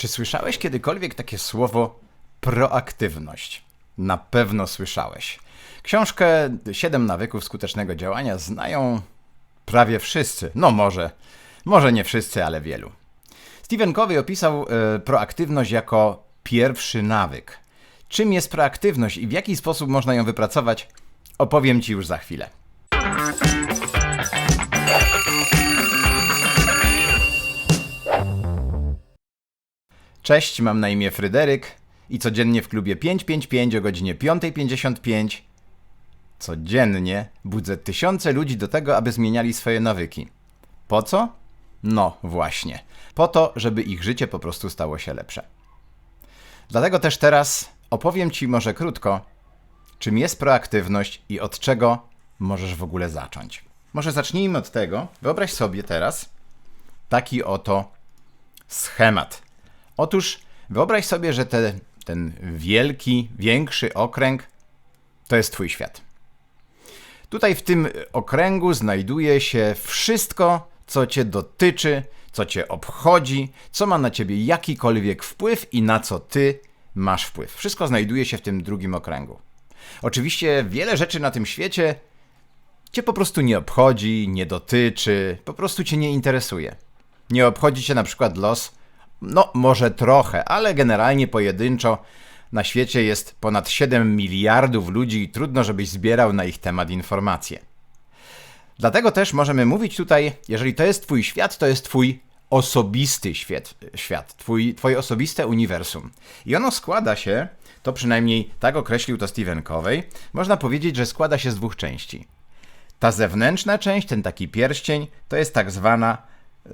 Czy słyszałeś kiedykolwiek takie słowo proaktywność? Na pewno słyszałeś. Książkę Siedem nawyków skutecznego działania znają prawie wszyscy. No może, może nie wszyscy, ale wielu. Stephen Covey opisał e, proaktywność jako pierwszy nawyk. Czym jest proaktywność i w jaki sposób można ją wypracować, opowiem Ci już za chwilę. Cześć, mam na imię Fryderyk i codziennie w klubie 555 o godzinie 5.55 codziennie budzę tysiące ludzi do tego, aby zmieniali swoje nawyki. Po co? No właśnie, po to, żeby ich życie po prostu stało się lepsze. Dlatego też teraz opowiem Ci może krótko, czym jest proaktywność i od czego możesz w ogóle zacząć. Może zacznijmy od tego. Wyobraź sobie teraz taki oto schemat. Otóż wyobraź sobie, że te, ten wielki, większy okręg to jest Twój świat. Tutaj w tym okręgu znajduje się wszystko, co Cię dotyczy, co Cię obchodzi, co ma na Ciebie jakikolwiek wpływ i na co Ty masz wpływ. Wszystko znajduje się w tym drugim okręgu. Oczywiście wiele rzeczy na tym świecie Cię po prostu nie obchodzi, nie dotyczy, po prostu Cię nie interesuje. Nie obchodzi Cię na przykład los no, może trochę, ale generalnie pojedynczo na świecie jest ponad 7 miliardów ludzi i trudno, żebyś zbierał na ich temat informacje. Dlatego też możemy mówić tutaj, jeżeli to jest Twój świat, to jest Twój osobisty świat, świat twój, Twoje osobiste uniwersum. I ono składa się, to przynajmniej tak określił to Stephen Covey, można powiedzieć, że składa się z dwóch części. Ta zewnętrzna część, ten taki pierścień, to jest tak zwana,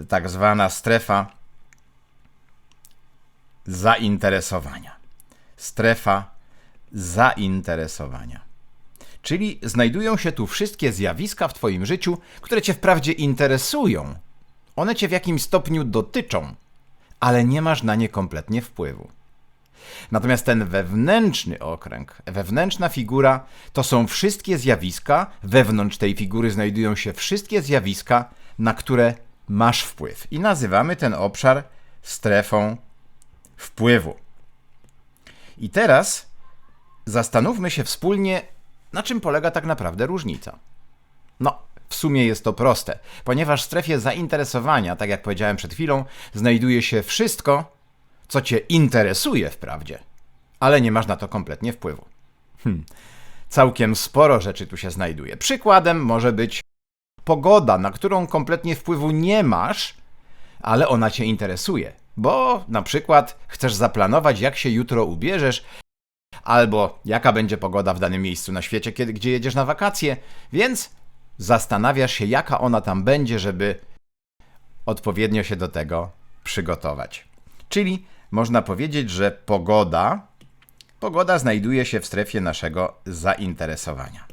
tak zwana strefa zainteresowania. Strefa zainteresowania. Czyli znajdują się tu wszystkie zjawiska w Twoim życiu, które Cię wprawdzie interesują. One Cię w jakimś stopniu dotyczą, ale nie masz na nie kompletnie wpływu. Natomiast ten wewnętrzny okręg, wewnętrzna figura, to są wszystkie zjawiska, wewnątrz tej figury znajdują się wszystkie zjawiska, na które masz wpływ. I nazywamy ten obszar strefą wpływu. I teraz zastanówmy się wspólnie, na czym polega tak naprawdę różnica. No, w sumie jest to proste, ponieważ w strefie zainteresowania, tak jak powiedziałem przed chwilą, znajduje się wszystko, co cię interesuje wprawdzie, ale nie masz na to kompletnie wpływu. Hm. Całkiem sporo rzeczy tu się znajduje. Przykładem może być pogoda, na którą kompletnie wpływu nie masz, ale ona cię interesuje. Bo na przykład chcesz zaplanować, jak się jutro ubierzesz, albo jaka będzie pogoda w danym miejscu na świecie, kiedy, gdzie jedziesz na wakacje, więc zastanawiasz się, jaka ona tam będzie, żeby odpowiednio się do tego przygotować. Czyli można powiedzieć, że pogoda, pogoda znajduje się w strefie naszego zainteresowania.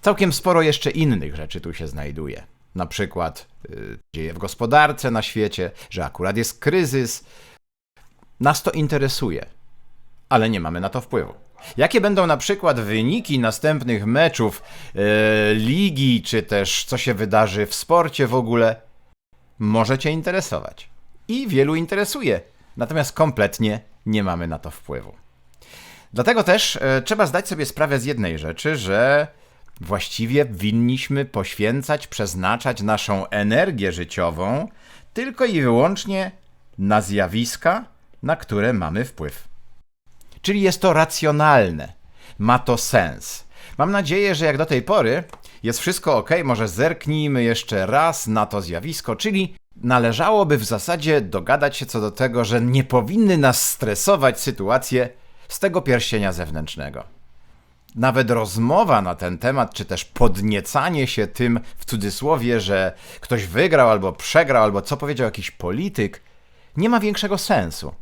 Całkiem sporo jeszcze innych rzeczy tu się znajduje na przykład y, dzieje w gospodarce na świecie, że akurat jest kryzys. Nas to interesuje, ale nie mamy na to wpływu. Jakie będą na przykład wyniki następnych meczów e, ligi, czy też co się wydarzy w sporcie w ogóle, może Cię interesować. I wielu interesuje, natomiast kompletnie nie mamy na to wpływu. Dlatego też e, trzeba zdać sobie sprawę z jednej rzeczy, że Właściwie winniśmy poświęcać, przeznaczać naszą energię życiową tylko i wyłącznie na zjawiska, na które mamy wpływ. Czyli jest to racjonalne, ma to sens. Mam nadzieję, że jak do tej pory jest wszystko ok, może zerknijmy jeszcze raz na to zjawisko, czyli należałoby w zasadzie dogadać się co do tego, że nie powinny nas stresować sytuacje z tego pierścienia zewnętrznego nawet rozmowa na ten temat, czy też podniecanie się tym w cudzysłowie, że ktoś wygrał albo przegrał, albo co powiedział jakiś polityk, nie ma większego sensu,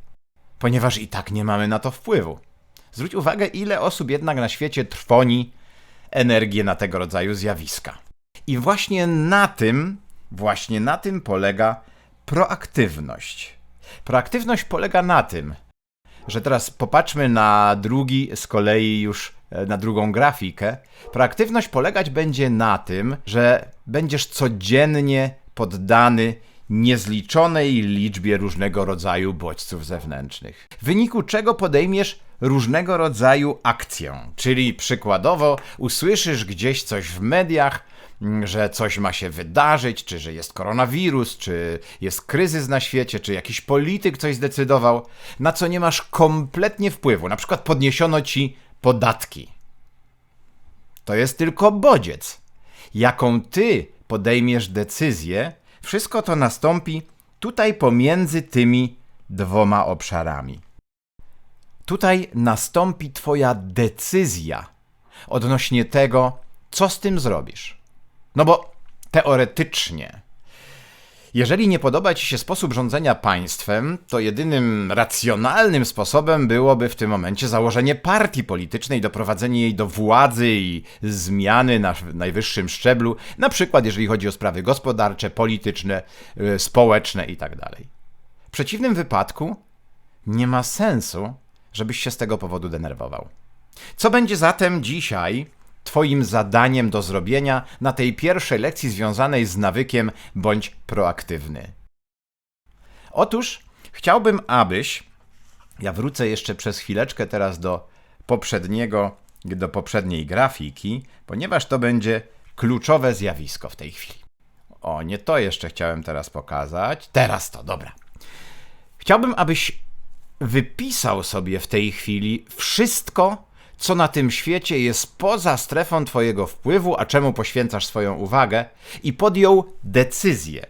ponieważ i tak nie mamy na to wpływu. Zwróć uwagę, ile osób jednak na świecie trwoni energię na tego rodzaju zjawiska. I właśnie na tym, właśnie na tym polega proaktywność. Proaktywność polega na tym, że teraz popatrzmy na drugi z kolei już na drugą grafikę. Proaktywność polegać będzie na tym, że będziesz codziennie poddany niezliczonej liczbie różnego rodzaju bodźców zewnętrznych, w wyniku czego podejmiesz różnego rodzaju akcję. Czyli przykładowo usłyszysz gdzieś coś w mediach, mm, że coś ma się wydarzyć, czy że jest koronawirus, czy jest kryzys na świecie, czy jakiś polityk coś zdecydował, na co nie masz kompletnie wpływu. Na przykład podniesiono ci podatki. To jest tylko bodziec. Jaką ty podejmiesz decyzję, wszystko to nastąpi tutaj pomiędzy tymi dwoma obszarami. Tutaj nastąpi Twoja decyzja odnośnie tego, co z tym zrobisz. No bo teoretycznie, jeżeli nie podoba Ci się sposób rządzenia państwem, to jedynym racjonalnym sposobem byłoby w tym momencie założenie partii politycznej, doprowadzenie jej do władzy i zmiany na najwyższym szczeblu, na przykład jeżeli chodzi o sprawy gospodarcze, polityczne, y, społeczne itd. W przeciwnym wypadku nie ma sensu, żebyś się z tego powodu denerwował. Co będzie zatem dzisiaj Twoim zadaniem do zrobienia na tej pierwszej lekcji związanej z nawykiem bądź proaktywny? Otóż chciałbym, abyś. Ja wrócę jeszcze przez chwileczkę teraz do poprzedniego, do poprzedniej grafiki, ponieważ to będzie kluczowe zjawisko w tej chwili. O, nie to jeszcze chciałem teraz pokazać. Teraz to, dobra. Chciałbym, abyś wypisał sobie w tej chwili wszystko, co na tym świecie jest poza strefą Twojego wpływu, a czemu poświęcasz swoją uwagę, i podjął decyzję.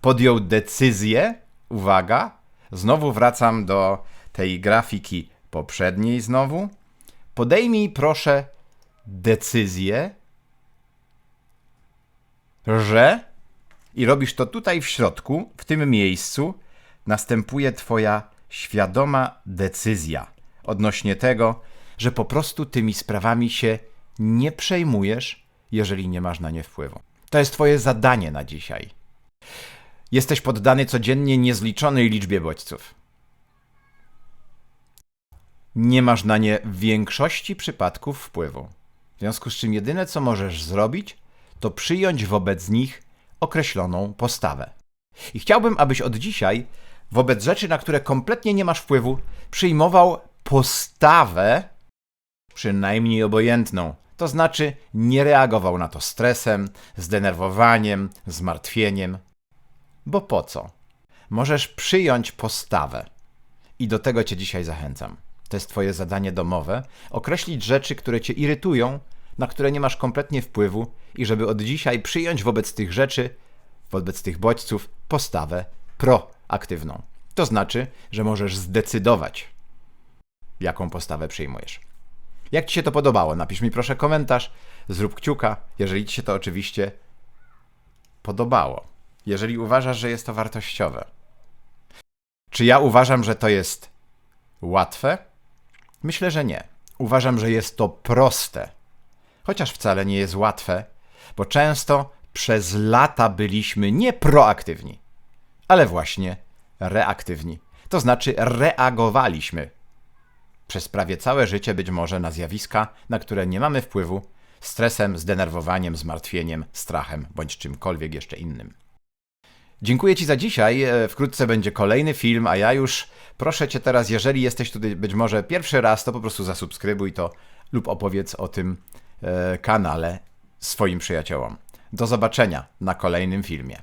Podjął decyzję, uwaga, znowu wracam do tej grafiki poprzedniej znowu. Podejmij proszę decyzję, że i robisz to tutaj w środku, w tym miejscu, następuje Twoja świadoma decyzja odnośnie tego, że po prostu tymi sprawami się nie przejmujesz, jeżeli nie masz na nie wpływu. To jest Twoje zadanie na dzisiaj. Jesteś poddany codziennie niezliczonej liczbie bodźców. Nie masz na nie w większości przypadków wpływu. W związku z czym jedyne co możesz zrobić, to przyjąć wobec nich określoną postawę. I chciałbym, abyś od dzisiaj wobec rzeczy, na które kompletnie nie masz wpływu, przyjmował postawę przynajmniej obojętną. To znaczy nie reagował na to stresem, zdenerwowaniem, zmartwieniem. Bo po co? Możesz przyjąć postawę. I do tego cię dzisiaj zachęcam. To jest twoje zadanie domowe. Określić rzeczy, które cię irytują, na które nie masz kompletnie wpływu i żeby od dzisiaj przyjąć wobec tych rzeczy, wobec tych bodźców postawę proaktywną. To znaczy, że możesz zdecydować, jaką postawę przyjmujesz. Jak Ci się to podobało? Napisz mi proszę komentarz, zrób kciuka, jeżeli Ci się to oczywiście podobało. Jeżeli uważasz, że jest to wartościowe. Czy ja uważam, że to jest łatwe? Myślę, że nie. Uważam, że jest to proste. Chociaż wcale nie jest łatwe, bo często przez lata byliśmy nie proaktywni, ale właśnie reaktywni. To znaczy reagowaliśmy przez prawie całe życie być może na zjawiska, na które nie mamy wpływu, stresem, zdenerwowaniem, zmartwieniem, strachem bądź czymkolwiek jeszcze innym. Dziękuję Ci za dzisiaj. E, wkrótce będzie kolejny film, a ja już proszę Cię teraz, jeżeli jesteś tutaj być może pierwszy raz, to po prostu zasubskrybuj to lub opowiedz o tym e, kanale swoim przyjaciołom. Do zobaczenia na kolejnym filmie.